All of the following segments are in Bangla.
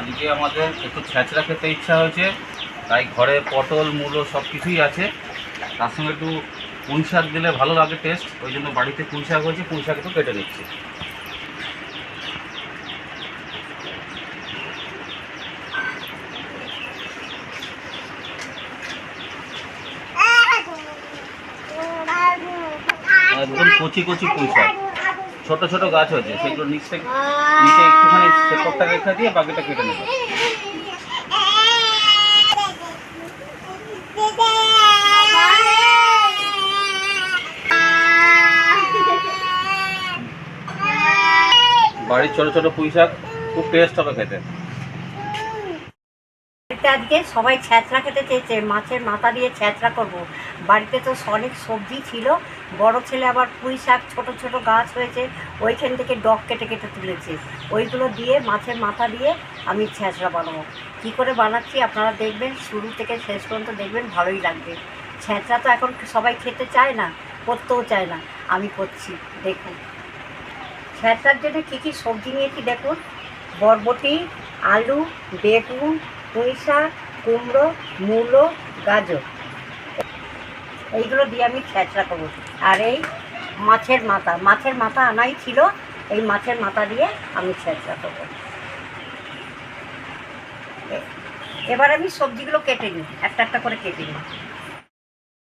আজকে আমাদের একটু ছ্যাঁচড়া খেতে ইচ্ছা হয়েছে তাই ঘরে পটল মূলো সব কিছুই আছে। তার সঙ্গে একটু পুঁই শাক দিলে ভালো লাগে টেস্ট ওই জন্য বাড়িতে পুঁই শাক হয়েছে পুঁই শাক একটু কেটে দিচ্ছি একদম কচি কচি পুঁই শাক। ছোট ছোট গাছ হয়েছে, সেগুলো নিচ থেকে নিচে একটুখানি শেকড়টা রেখে দিয়ে বাকিটা কেটে নেবে। বাড়ির ছোট ছোট পুঁই শাক খুব টেস্ট হবে খেতে। আজকে সবাই ছ্যাঁচড়া খেতে চেয়েছে, মাছের মাথা দিয়ে ছ্যাঁচড়া করব। বাড়িতে তো অনেক সবজি ছিল, বড় ছেলে আবার পুঁই শাক, ছোট ছোট গাছ হয়েছে, ওইখান থেকে ডগ কেটে কেটে তুলেছে। ওইগুলো দিয়ে, মাছের মাথা দিয়ে আমি ছ্যাঁচড়া বানাবো। কী করে বানাচ্ছি আপনারা দেখবেন, শুরু থেকে শেষ পর্যন্ত দেখবেন, ভালোই লাগবে। ছ্যাঁচড়া তো এখন সবাই খেতে চায় না, করতেও চায় না, আমি করছি, দেখুন। ছ্যাঁচড়ার জন্য কী কী সবজি নিয়েছি দেখুন, বরবটি, আলু, বেগুন পুঁই শাক কুমড়ো, মূলো, গাজর। এইগুলো দিয়ে আমি ছ্যাঁচড়া করব। আর এই মাছের মাথা মাছের মাথা আনাই ছিল, এই মাছের মাথা দিয়ে আমি ছ্যাঁচড়া করব। এবার আমি সবজিগুলো কেটে নিই, একটা একটা করে কেটে নিই।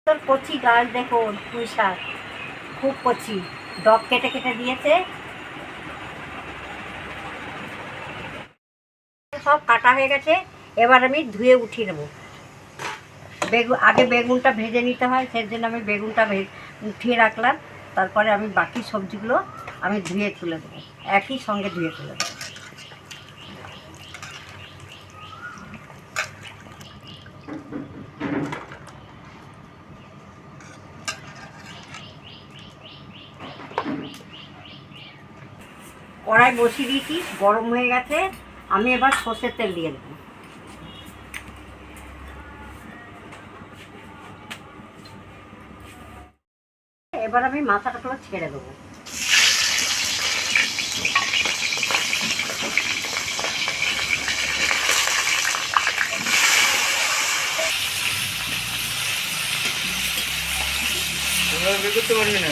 তোর কচি গাছ দেখুন পুঁই শাক, খুব কচি। ডগ কেটে কেটে দিয়েছে। সব কাটা হয়ে গেছে। এবার আমি ধুয়ে উঠিয়ে নেব। বেগুন আগে বেগুনটা ভেজে নিতে হয়, সেই জন্য আমি বেগুনটা উঠিয়ে রাখলাম। তারপরে আমি বাকি সবজিগুলো আমি ধুয়ে তুলে দেবো একই সঙ্গে ধুয়ে তুলে দেবো কড়াই বসিয়ে দিয়েছি, গরম হয়ে গেছে। আমি এবার সর্ষের তেল দিয়ে দেবো। এবার আমি মাথাটা মাথাটাগুলো ছেড়ে দেবো। করতে পারবি না।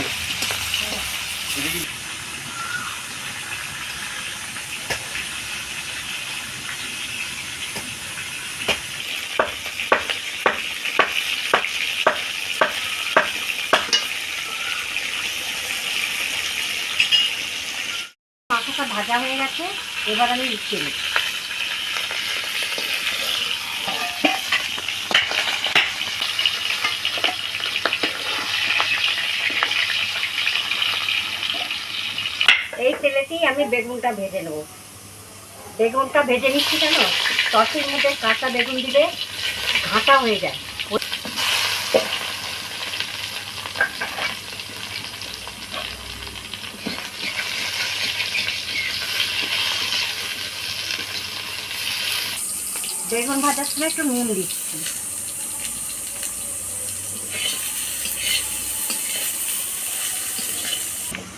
মাথাটা ভাজা হয়ে গেছে, এবার আমি উঠিয়ে নেব। এই তেলেতেই আমি বেগুনটা ভেজে নেব। বেগুনটা ভেজে নিচ্ছি কেন? তরসির মধ্যে কাঁচা বেগুন দিলে ঘাঁটা হয়ে যায়। বেগুন ভাজার সময় একটু নুন দিচ্ছি।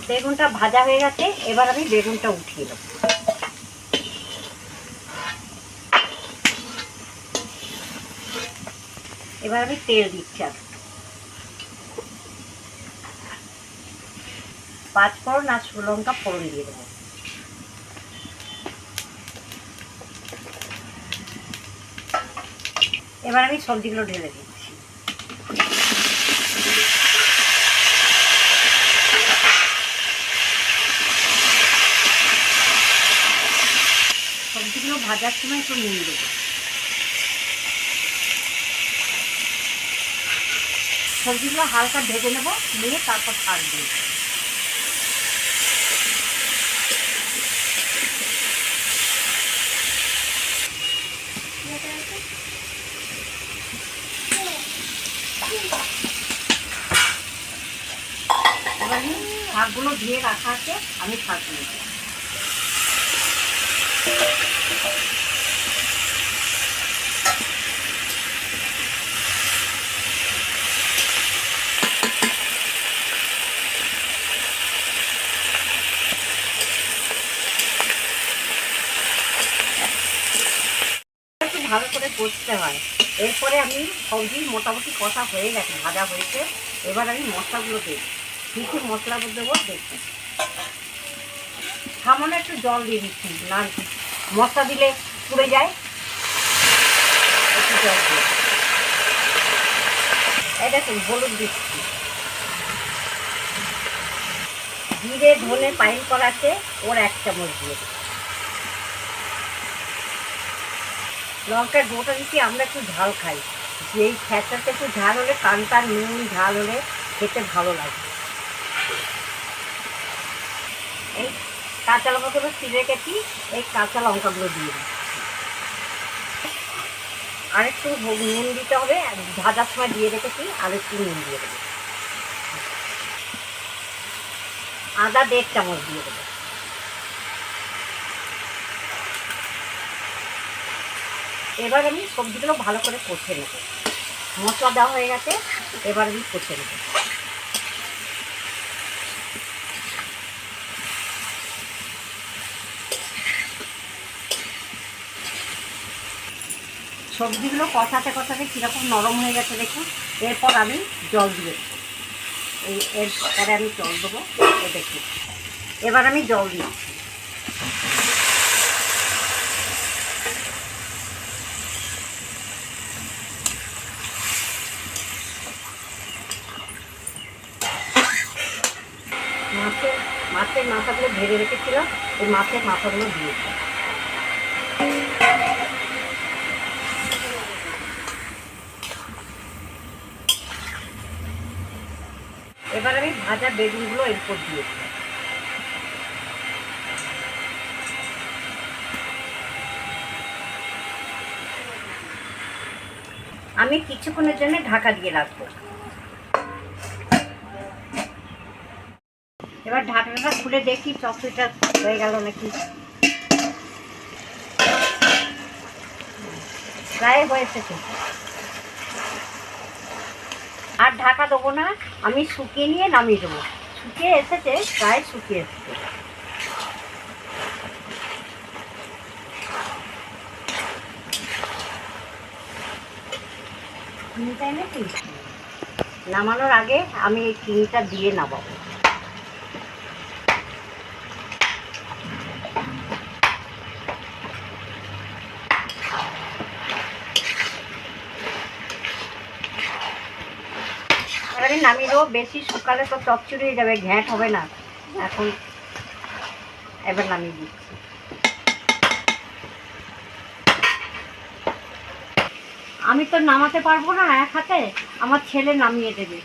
বেগুনটা ভাজা হয়ে গেছে, এবার আমি বেগুনটা উঠিয়ে দেবো এবার আমি তেল দিচ্ছি আর পাঁচ ফোড়ন আর লঙ্কা ফোড়ন দিয়ে দেবো। এবার আমি সবজিগুলো ঢেলে দিচ্ছি। সবজিগুলো ভাজার সময় একটু নুন দেবো। সবজিগুলো হালকা ভেজে নেব, নিয়ে তারপর শাক দিয়ে এবার শাকগুলো ধুয়ে রাখা আছে আমি শাক দিয়ে দেবো। কষতে হয়। এরপরে আমি সবজি মোটামুটি কষা হয়ে গেছে, ভাজা হয়েছে। এবার আমি মশলাগুলো দেব। কী কী মশলা দেবো দেখছি সামান্য একটু জল দিয়ে দিচ্ছি না মশলা দিলে পুড়ে যায়। জল দিয়ে এই দেখুন, হলুদ দিচ্ছি। জিরে, ধনে পাইল করা আছে ওর এক চামচ দিয়ে দেবো লঙ্কার গোটা দিচ্ছি, আমরা একটু ঝাল খাই। যেই খ্যাচাতে একটু ঝাল হলে, কানটা নুন ঝাল হলে খেতে ভালো লাগে। এই কাঁচা লঙ্কাগুলো ছিঁড়ে রেখেছি এই কাঁচা লঙ্কাগুলো দিয়ে দিই আরেকটু নুন দিতে হবে ভাজার সময় দিয়ে রেখেছি আরেকটু নুন দিয়ে দেবো। আদা দেড় চামচ দিয়ে দেবো। এবার আমি সবজিগুলো ভালো করে কষে নেব। মশলা দেওয়া হয়ে গেছে, এবার আমি কষে নেব। সবজিগুলো কষাতে কষাতে কীরকম নরম হয়ে গেছে দেখুন। এরপর আমি জল দিয়ে দেবো। এই এরপরে আমি জল দেবো দেখুন। এবার আমি জল দিচ্ছি মাছের মাছের মাথাগুলো ভেজে রেখেছিলাম, ওই মাছের মাথাগুলো দিয়ে এবার আমি ভাজা বেগুনগুলো এর উপর দিলাম। আমি কিছুক্ষণের জন্য ঢাকা দিয়ে রাখব। এবার ঢাকনাটা খুলে দেখি চকলেটটা হয়ে গেল নাকি। প্রায় হয়েছে আর ঢাকা দেবো না, আমি শুকিয়ে নিয়ে নামিয়ে দেবো। শুকিয়ে এসেছে, প্রায় শুকিয়ে এসেছে। নামানোর আগে আমি এই চিনিটা দিয়ে নামাবো এবার আমি নামিয়ে দেবো বেশি শুকালে তো চচ্চড়ি হয়ে যাবে, ঘ্যাঁট হবে না। এখন এবার নামিয়ে দিচ্ছি। আমি তো নামাতে পারব না এক হাতে, আমার ছেলে নামিয়ে দেবে।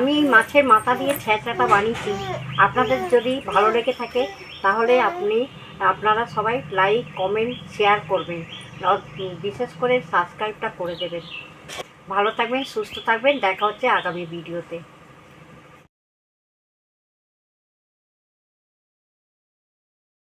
আমি মাছের মাথা দিয়ে ছেঁচড়াটা বানিয়েছি। আপনাদের যদি ভালো লেগে থাকে, তাহলে আপনি, আপনারা সবাই লাইক কমেন্ট শেয়ার করবেন। বিশেষ করে সাবস্ক্রাইবটা করে দেবেন। ভালো থাকবেন, সুস্থ থাকবেন। দেখা হচ্ছে আগামী ভিডিওতে